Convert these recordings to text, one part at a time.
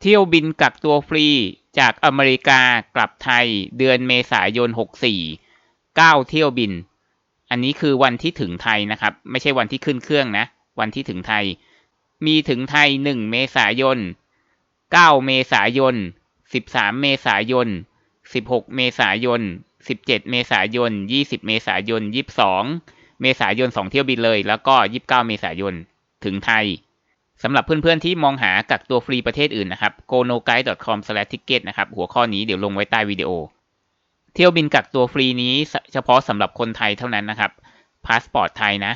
เที่ยวบินกักตัวฟรี จากอเมริกากลับไทยเดือนเมษายน 64 9 เที่ยวบิน อันนี้คือวันที่ถึงไทยนะครับ ไม่ใช่วันที่ขึ้นเครื่องนะ วันที่ถึงไทย มีถึงไทย 1 เมษายน 9 เมษายน 13 เมษายน 16 เมษายน 17 เมษายน 20 เมษายน 22 เมษายน 2 เที่ยวบินเลย แล้วก็ 29 เมษายน ถึงไทย สำหรับเพื่อนๆที่มองหากักตัวฟรีประเทศอื่นนะครับ gonoguide.com/ticket นะครับ หัวข้อนี้เดี๋ยวลงไว้ใต้วิดีโอ เที่ยวบินกักตัวฟรีนี้เฉพาะสำหรับคนไทยเท่านั้นนะครับ พาสปอร์ตไทยนะ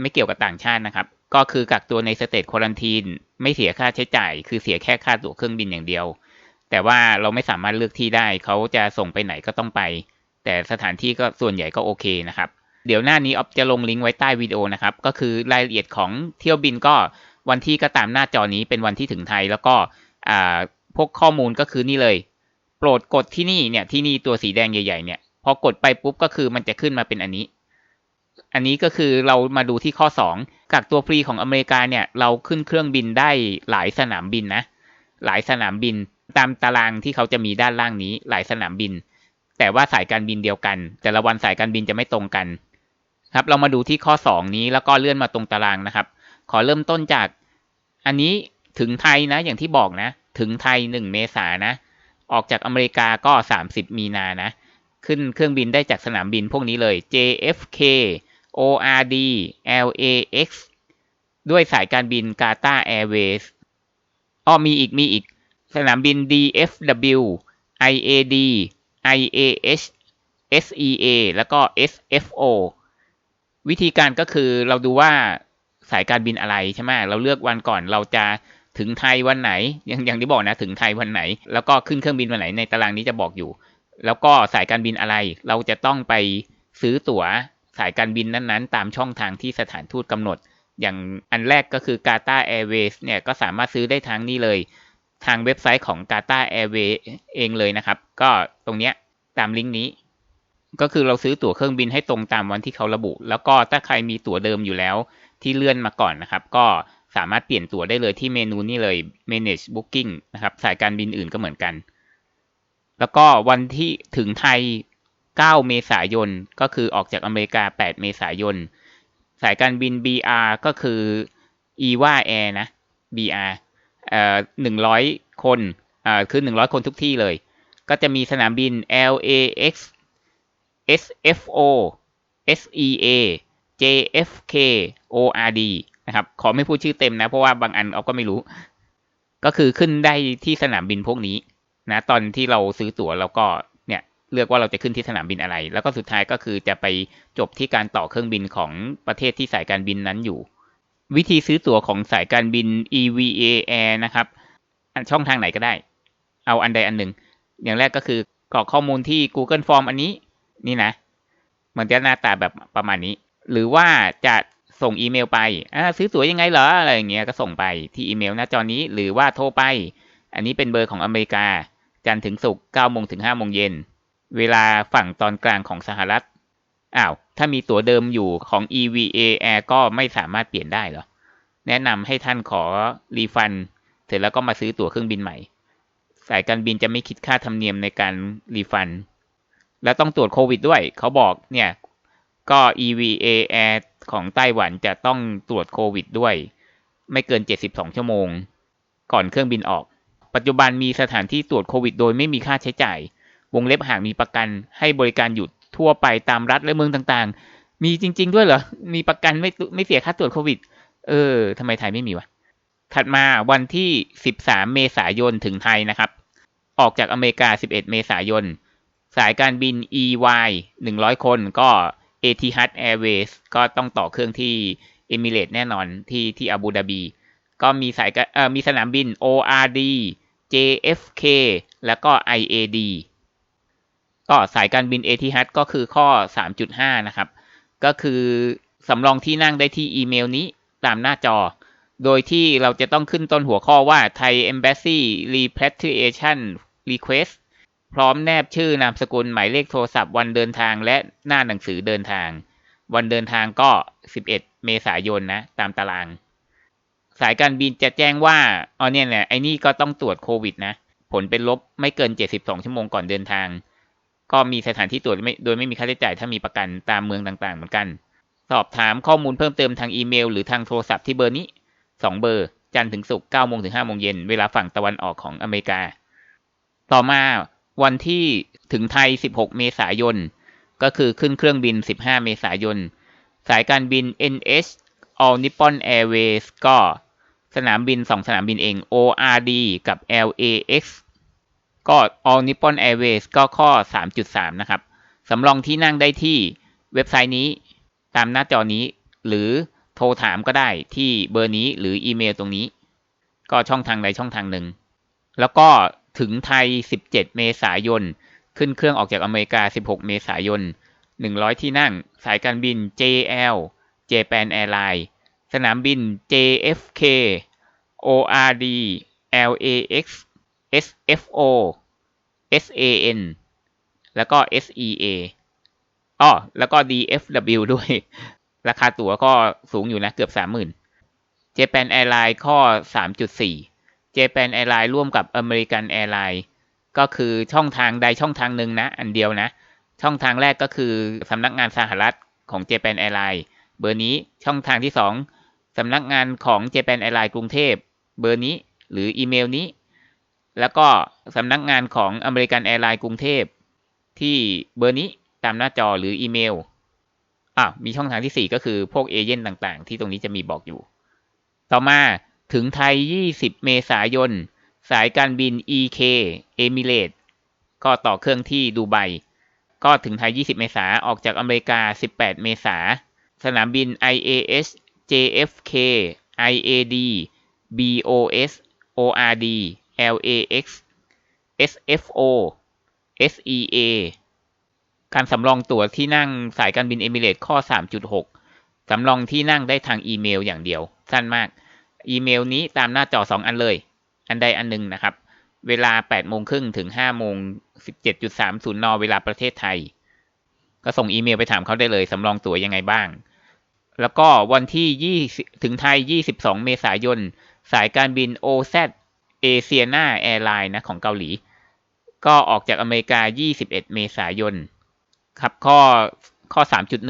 ไม่เกี่ยวกับต่างชาตินะครับ ก็คือกักตัวในสเตทควอลันทีนไม่เสียค่าใช้จ่าย คือเสียแค่ค่าตั๋วเครื่องบินอย่างเดียว แต่ว่าเราไม่สามารถเลือกที่ได้ เขาจะส่งไปไหนก็ต้องไป แต่สถานที่ก็ส่วนใหญ่ก็โอเคนะครับ เดี๋ยวหน้านี้ออฟจะลงลิงก์ไว้ใต้วิดีโอนะครับ ก็คือรายละเอียดของเที่ยวบินก็ วันที่ก็ตามหน้าจอนี้เป็นวันที่ถึงไทย แล้วก็พวกข้อมูลก็คือนี่เลย โปรดกดที่นี่เนี่ยที่นี่ตัวสีแดงใหญ่ๆเนี่ยพอกดไปปุ๊บก็คือมันจะขึ้นมาเป็นอันนี้ อันนี้ก็คือเรามาดูที่ข้อ 2 กักตัวฟรีของอเมริกาเนี่ยเราขึ้นเครื่องบินได้หลายสนามบินนะ หลายสนามบินตามตารางที่เขาจะมีด้านล่างนี้หลายสนามบิน แต่ว่าสายการบินเดียวกัน แต่ละวันสายการบินจะไม่ตรงกัน ครับ เรามาดูที่ข้อ 2 นี้แล้วก็เลื่อนมาตรงตารางนะครับ ขอเริ่มต้นจาก อันนี้ถึงไทยนะ อย่างที่บอกนะ ถึงไทย 1 เมษานะ ออกจากอเมริกาก็ 30 มีนานะ ขึ้นเครื่องบินได้จากสนามบินพวกนี้เลย JFK ORD LAX ด้วยสายการบิน Qatar Airways อ้อมีอีกมีอีก สนามบิน DFW IAD IAH SEA แล้วก็ SFO วิธีการก็คือเราดูว่า สายการบินอะไรใช่ไหมเราเลือกวันก่อนเราจะถึงไทยวันไหนอย่างอย่างที่บอกนะถึงไทยวันไหน แล้วก็ขึ้นเครื่องบินวันไหนในตารางนี้จะบอกอยู่ แล้วก็สายการบินอะไร เราจะต้องไปซื้อตั๋วสายการบินนั้นๆ ตามช่องทางที่สถานทูตกำหนด อย่างอันแรกก็คือ Qatar Airways เนี่ยก็สามารถซื้อได้ทางนี้เลย ทางเว็บไซต์ของ Qatar Airways เองเลยนะครับ ก็ตรงเนี้ยตามลิงก์นี้ ก็คือเราซื้อตั๋วเครื่องบินให้ตรงตามวันที่เขาระบุ แล้วก็ถ้าใครมีตั๋วเดิมอยู่แล้วที่เลื่อนมาก่อนนะครับ ก็สามารถเปลี่ยนตั๋วได้เลยที่เมนูนี้เลย manage booking นะครับ สายการบินอื่นก็เหมือนกัน แล้วก็วันที่ถึงไทย 9 เมษายน ก็คือออกจากอเมริกา 8 เมษายน สายการบิน BR ก็คือ EVA Air นะ BR เอ่อ100 คนอ่าคือ 100 คนทุกที่เลย ก็จะมีสนามบิน LAX SFO SEA JFK ORD นะครับ ขอไม่พูดชื่อเต็มนะ เพราะว่าบางอันเอาก็ไม่รู้ ก็คือขึ้นได้ที่สนามบินพวกนี้นะ ตอนที่เราซื้อตั๋วเราก็เนี่ยเลือกว่าเราจะขึ้นที่สนามบินอะไร แล้วก็สุดท้ายก็คือจะไปจบที่การต่อเครื่องบินของประเทศที่สายการบินนั้นอยู่ วิธีซื้อตั๋วของสายการบิน EVA Air นะครับช่องทางไหนก็ได้ เอาอันใดอันหนึ่ง อย่างแรกก็คือกรอกข้อมูลที่ Google Form อันนี้ นี่นะมันจะหน้าตาแบบประมาณนี้ หรือว่าจะส่งอีเมลไปซื้อตั๋วยังไงเหรออะไรอย่างเงี้ยก็ส่งไปที่อีเมลหน้าจอนี้ หรือว่าโทรไป อันนี้เป็นเบอร์ของอเมริกา จันทร์ถึงศุกร์9โมงถึง5โมงเย็น เวลาฝั่งตอนกลางของสหรัฐอ้าวถ้ามีตั๋วเดิมอยู่ของ EVA Air ก็ไม่สามารถเปลี่ยนได้เหรอ แนะนำให้ท่านขอรีฟัน เสร็จแล้วก็มาซื้อตั๋วเครื่องบินใหม่ สายการบินจะไม่คิดค่าธรรมเนียมในการรีฟัน แล้วต้องตรวจโควิดด้วย เขาบอกเนี่ย ก็ EVA Air ของไต้หวันจะต้องตรวจโควิดด้วย ไม่เกิน 72 ชั่วโมง ก่อนเครื่องบินออก ปัจจุบันมีสถานที่ตรวจโควิด โดยไม่มีค่าใช้จ่าย วงเล็บหากมีประกันให้บริการหยุดทั่วไปตามรัฐและเมืองต่างๆ มีจริง ๆ ด้วยเหรอ มีประกันไม่ไม่เสียค่าตรวจโควิด เออทำไมไทยไม่มีวะ ถัดมาวันที่ 13 เมษายนถึงไทยนะครับ ออกจากอเมริกา 11 เมษายน สายการบิน EY 100 คนก็ Etihad Airways ก็ต้องต่อเครื่องที่เอมิเรตแน่นอนที่ที่อาบูดาบี ก็มีสายเอ่อมีสนามบิน ORD JFK แล้วก็ IAD ก็สายการบิน Etihad ก็คือข้อ 3.5 นะครับ ก็คือสำรองที่นั่งได้ที่อีเมลนี้ตามหน้าจอ โดยที่เราจะต้องขึ้นต้นหัวข้อว่า Thai Embassy Repatriation Request พร้อมแนบชื่อนามสกุลหมายเลขโทรศัพท์วันเดินทางและหน้าหนังสือเดินทาง วันเดินทางก็ 11 เมษายนนะ ตามตาราง สายการบินจะแจ้งว่าอ๋อเนี่ยแหละไอ้นี่ก็ต้องตรวจโควิดนะ ผลเป็นลบไม่เกิน 72 ชั่วโมงก่อนเดินทาง ก็มีสถานที่ตรวจโดยไม่มีค่าใช้จ่ายถ้ามีประกันตามเมืองต่างๆ เหมือนกัน สอบถามข้อมูลเพิ่มเติมทางอีเมล หรือทางโทรศัพท์ที่เบอร์นี้ 2 เบอร์ จันทร์ถึงศุกร์9โมงถึง5โมงเย็นเวลาฝั่งตะวันออกของอเมริกา ต่อมา วันที่ถึงไทย 16 เมษายน ก็คือขึ้นเครื่องบิน 15 เมษายน สายการบิน NH All Nippon Airways ก็สนามบิน 2 สนามบินเอง ORD กับ LAX ก็ All Nippon Airways ก็ข้อ 3.3 นะครับ สำรองที่นั่งได้ที่เว็บไซต์นี้ตามหน้าจอนี้ หรือโทรถามก็ได้ที่เบอร์นี้หรืออีเมลตรงนี้ ก็ช่องทางใดช่องทางหนึ่ง แล้วก็ ถึงไทย 17 เมษายน ขึ้นเครื่องออกจากอเมริกา 16 เมษายน 100 ที่นั่ง สายการบิน JL Japan Airlines สนามบิน JFK ORD LAX SFO SAN แล้วก็ SEA อ้อแล้วก็ DFW ด้วย ราคาตั๋วก็สูงอยู่นะเกือบ 30,000 Japan Airlines ข้อ 3.4 Japan Airlines ร่วมกับ American Airlines ก็คือช่องทางใดช่องทางหนึ่งนะ อันเดียวนะ ช่องทางแรกก็คือสำนักงานสหรัฐของ Japan Airlines เบอร์นี้ช่องทางที่ 2สำนักงานของ Japan Airlines กรุงเทพเบอร์นี้หรืออีเมลนี้ แล้วก็สำนักงานของ American Airlines กรุงเทพที่เบอร์นี้ตามหน้าจอหรืออีเมลอ่ามีช่องทางที่ 4 ก็คือพวกเอเย่นต่างๆ ที่ตรงนี้จะมีบอกอยู่ ต่อมา ถึงไทย 20 เมษายน สายการบิน EK e m i r a t e ก็ต่อเครื่องที่ดูไบ ก็ถึงไทย 20 เมษาออกจากอเมริกา 18 เมษา สนามบิน IAS JFK IAD BOS ORD LAX SFO SEA การสำรองตั๋วที่นั่งสายการบินเอมิเรตข้อ 3.6 สำรองที่นั่งได้ทางอีเมลอย่างเดียว สั้นมาก อีเมลนี้ตามหน้าจอ 2 อันเลย อันใดอันหนึ่งนะครับ เวลา8โมงครึ่งถึง5โมง17.30น เวลาประเทศไทย ก็ส่งอีเมลไปถามเขาได้เลย สำรองตั๋วยังไงบ้าง แล้วก็วันที่20ถึงไทย 22 เมษายน สายการบิน OZ a s i a n a Airlines นะของเกาหลี ก็ออกจากอเมริกา 21 เมษายน ครับข้อข้อ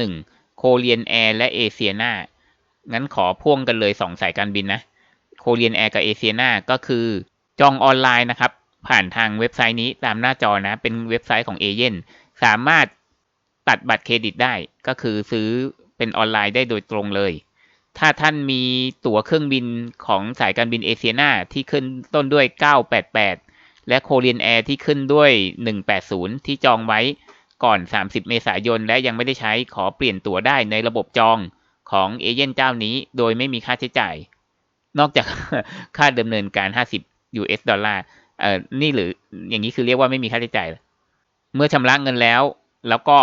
3.1 โคเรียนแอร์และเอเชียนา งั้นขอพ่วงกันเลย 2 สายการบินนะโคเรียนแอร์กับเอเชียนาก็คือจองออนไลน์นะครับ ผ่านทางเว็บไซต์นี้ตามหน้าจอนะ เป็นเว็บไซต์ของเอเย่นสามารถตัดบัตรเครดิตได้ ก็คือซื้อเป็นออนไลน์ได้โดยตรงเลย ถ้าท่านมีตั๋วเครื่องบินของสายการบินเอเชียนาที่ขึ้นต้นด้วย 988 และโคเรียนแอร์ที่ขึ้นด้วย 180 ที่จองไว้ก่อน 30 เมษายน และยังไม่ได้ใช้ขอเปลี่ยนตั๋วได้ในระบบจอง ของเอเย่นเจ้านี้โดยไม่มีค่าใช้จ่าย นอกจากค่าดำเนินการ 50 US ดอลลาร์เอ่อนี่หรืออย่างนี้คือเรียกว่าไม่มีค่าใช้จ่าย เมื่อชำระเงินแล้ว แล้วก็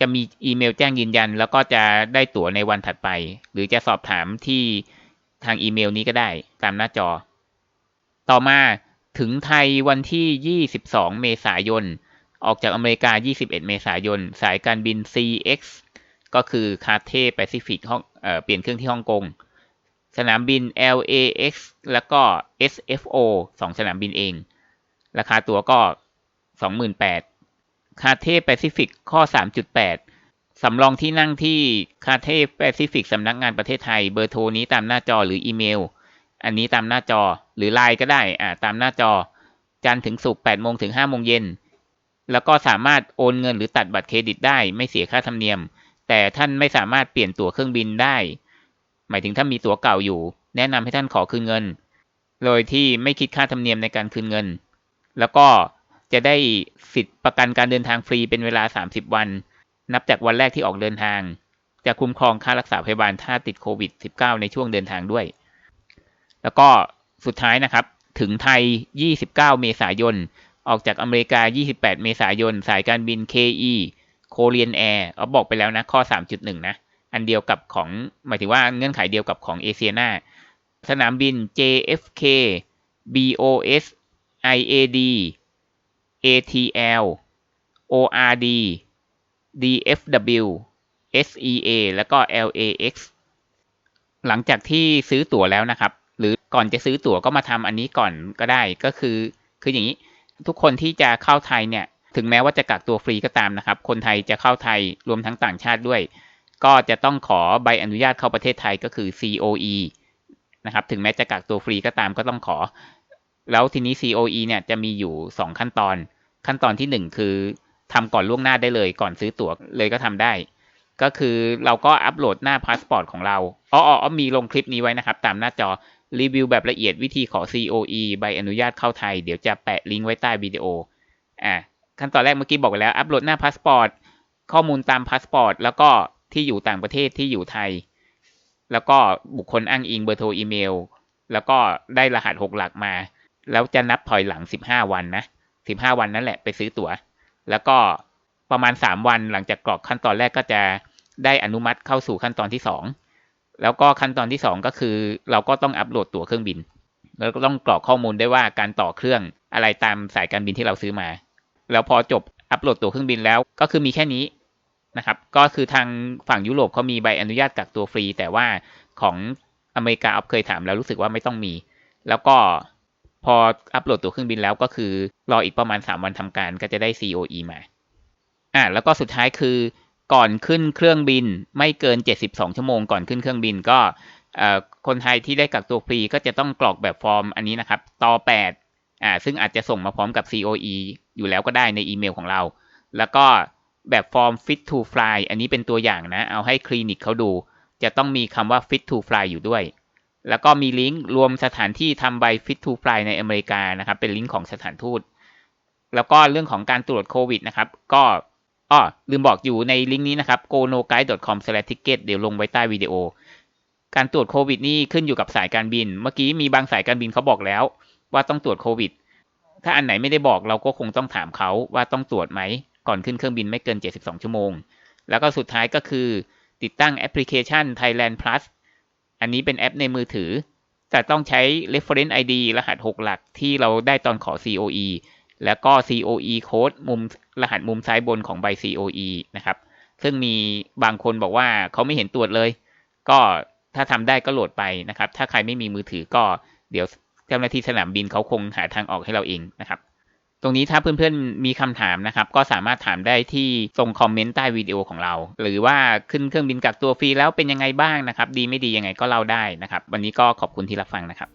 จะมีอีเมลแจ้งยืนยัน แล้วก็จะได้ตั๋วในวันถัดไป หรือจะสอบถามที่ทางอีเมลนี้ก็ได้ตามหน้าจอ ต่อมาถึงไทยวันที่ 22 เมษายน ออกจากอเมริกา 21 เมษายน สายการบิน CX ก็คือคาเทแปซิฟิกห้องเเปลี่ยนเครื่องที่ฮ่องกง สนามบิน LAX แล้วก็ SFO 2สนามบินเอง ราคาตั๋วก็ 28,000คาเทแปซิฟิกข้อ 3.8 สำรองที่นั่งที่คาเทแปซิฟิกสำนักงานประเทศไทย เบอร์โทรนี้ตามหน้าจอหรืออีเมล อันนี้ตามหน้าจอหรือไลน์ก็ได้อ่าตามหน้าจอ จันทร์ถึงศุกร์8โมงถึง5โมงเย็นแล้วก็สามารถโอนเงินหรือตัดบัตรเครดิตได้ไม่เสียค่าธรรมเนียม แต่ท่านไม่สามารถเปลี่ยนตั๋วเครื่องบินได้ หมายถึงถ้ามีตั๋วเก่าอยู่ แนะนำให้ท่านขอคืนเงิน โดยที่ไม่คิดค่าธรรมเนียมในการคืนเงิน แล้วก็จะได้สิทธิประกันการเดินทางฟรีเป็นเวลา 30 วัน นับจากวันแรกที่ออกเดินทาง จะคุ้มครองค่ารักษาพยาบาลถ้าติดโควิด -19 ในช่วงเดินทางด้วย แล้วก็สุดท้ายนะครับ ถึงไทย 29 เมษายน ออกจากอเมริกา 28 เมษายน สายการบิน KE โคเรียนแอร์เอาบอกไปแล้วนะ ข้อ 3.1 นะ อันเดียวกับของ หมายถึงว่าเงื่อนไขเดียวกับของเอเชียนาสนามบิน JFK BOS IAD ATL ORD DFW SEA แล้วก็ LAX หลังจากที่ซื้อตั๋วแล้วนะครับ หรือก่อนจะซื้อตั๋วก็มาทำอันนี้ก่อนก็ได้ก็คือ คืออย่างนี้ ทุกคนที่จะเข้าไทยเนี่ย ถึงแม้ว่าจะกักตัวฟรีก็ตามนะครับ คนไทยจะเข้าไทยรวมทั้งต่างชาติด้วย ก็จะต้องขอใบอนุญาตเข้าประเทศไทยก็คือ COE นะครับ ถึงแม้จะกักตัวฟรีก็ตามก็ต้องขอ แล้วทีนี้ COE เนี่ยจะมีอยู่ 2 ขั้นตอน ขั้นตอนที่ 1 คือทำก่อนล่วงหน้าได้เลยก่อนซื้อตั๋วเลยก็ทำได้ ก็คือเราก็อัปโหลดหน้าพาสปอร์ตของเราอ๋ออ๋อมีลงคลิปนี้ไว้นะครับ ตามหน้าจอรีวิวแบบละเอียดวิธีขอ COE ใบอนุญาตเข้าไทย เดี๋ยวจะแปะลิงก์ไว้ใต้วิดีโอ อ่า ขั้นตอนแรกเมื่อกี้บอกไปแล้ว อัปโหลดหน้าพาสปอร์ต ข้อมูลตามพาสปอร์ต แล้วก็ที่อยู่ต่างประเทศที่อยู่ไทย แล้วก็บุคคลอ้างอิงเบอร์โทรอีเมล แล้วก็ได้รหัสหกหลักมา แล้วจะนับถอยหลัง 15 วันนะ 15 วันนั่นแหละไปซื้อตั๋ว แล้วก็ประมาณ 3 วันหลังจากกรอกขั้นตอนแรกก็จะได้อนุมัติเข้าสู่ขั้นตอนที่ 2 แล้วก็ขั้นตอนที่ 2 ก็คือ เราก็ต้องอัปโหลดตั๋วเครื่องบิน แล้วก็ต้องกรอกข้อมูลได้ว่าการต่อเครื่องอะไรตามสายการบินที่เราซื้อมา แล้วพอจบอัปโหลดตั๋วเครื่องบินแล้วก็คือมีแค่นี้นะครับ ก็คือทางฝั่งยุโรปเขามีใบอนุญาตกักตัวฟรี แต่ว่าของอเมริกาออฟเคยถามแล้วรู้สึกว่าไม่ต้องมี แล้วก็พออัปโหลดตั๋วเครื่องบินแล้วก็คือรออีกประมาณ 3 วันทำการก็จะได้ COE มา อ่าแล้วก็สุดท้ายคือก่อนขึ้นเครื่องบินไม่เกิน 72 ชั่วโมงก่อนขึ้นเครื่องบินก็คนไทยที่ได้กักตัวฟรีก็จะต้องกรอกแบบฟอร์มอันนี้นะครับ ต่อ 8 อ่าซึ่งอาจจะส่งมาพร้อมกับ COE อยู่แล้วก็ได้ในอีเมลของเรา แล้วก็แบบฟอร์ม fit to fly อันนี้เป็นตัวอย่างนะ เอาให้คลินิกเขาดู จะต้องมีคำว่า fit to fly อยู่ด้วย แล้วก็มีลิงก์รวมสถานที่ทำใบ fit to fly ในอเมริกานะครับ เป็นลิงก์ของสถานทูต แล้วก็เรื่องของการตรวจโควิดนะครับ ก็อ้อลืมบอกอยู่ในลิงก์นี้นะครับ gonoguide.com/ticket เดี๋ยวลงไว้ใต้วิดีโอ การตรวจโควิดนี่ขึ้นอยู่กับสายการบิน เมื่อกี้มีบางสายการบินเขาบอกแล้ว ว่าต้องตรวจโควิด ถ้าอันไหนไม่ได้บอกเราก็คงต้องถามเขาว่าต้องตรวจไหม ก่อนขึ้นเครื่องบินไม่เกิน 72 ชั่วโมง แล้วก็สุดท้ายก็คือติดตั้งแอปพลิเคชัน Thailand Plus อันนี้เป็นแอปในมือถือ แต่ต้องใช้ reference ID รหัส 6 หลักที่เราได้ตอนขอ COE แล้วก็ COE code มุมรหัสมุมซ้ายบนของใบ COE นะครับ ซึ่งมีบางคนบอกว่าเขาไม่เห็นตรวจเลย ก็ถ้าทำได้ก็โหลดไปนะครับ ถ้าใครไม่มีมือถือก็เดี๋ยว เจ้าหน้าที่สนามบินเขาคงหาทางออกให้เราเองนะครับ ตรงนี้ถ้าเพื่อนๆมีคำถามนะครับ ก็สามารถถามได้ที่ตรงคอมเมนต์ใต้วิดีโอของเรา หรือว่าขึ้นเครื่องบินกักตัวฟรีแล้วเป็นยังไงบ้างนะครับ ดีไม่ดียังไงก็เล่าได้นะครับ วันนี้ก็ขอบคุณที่รับฟังนะครับ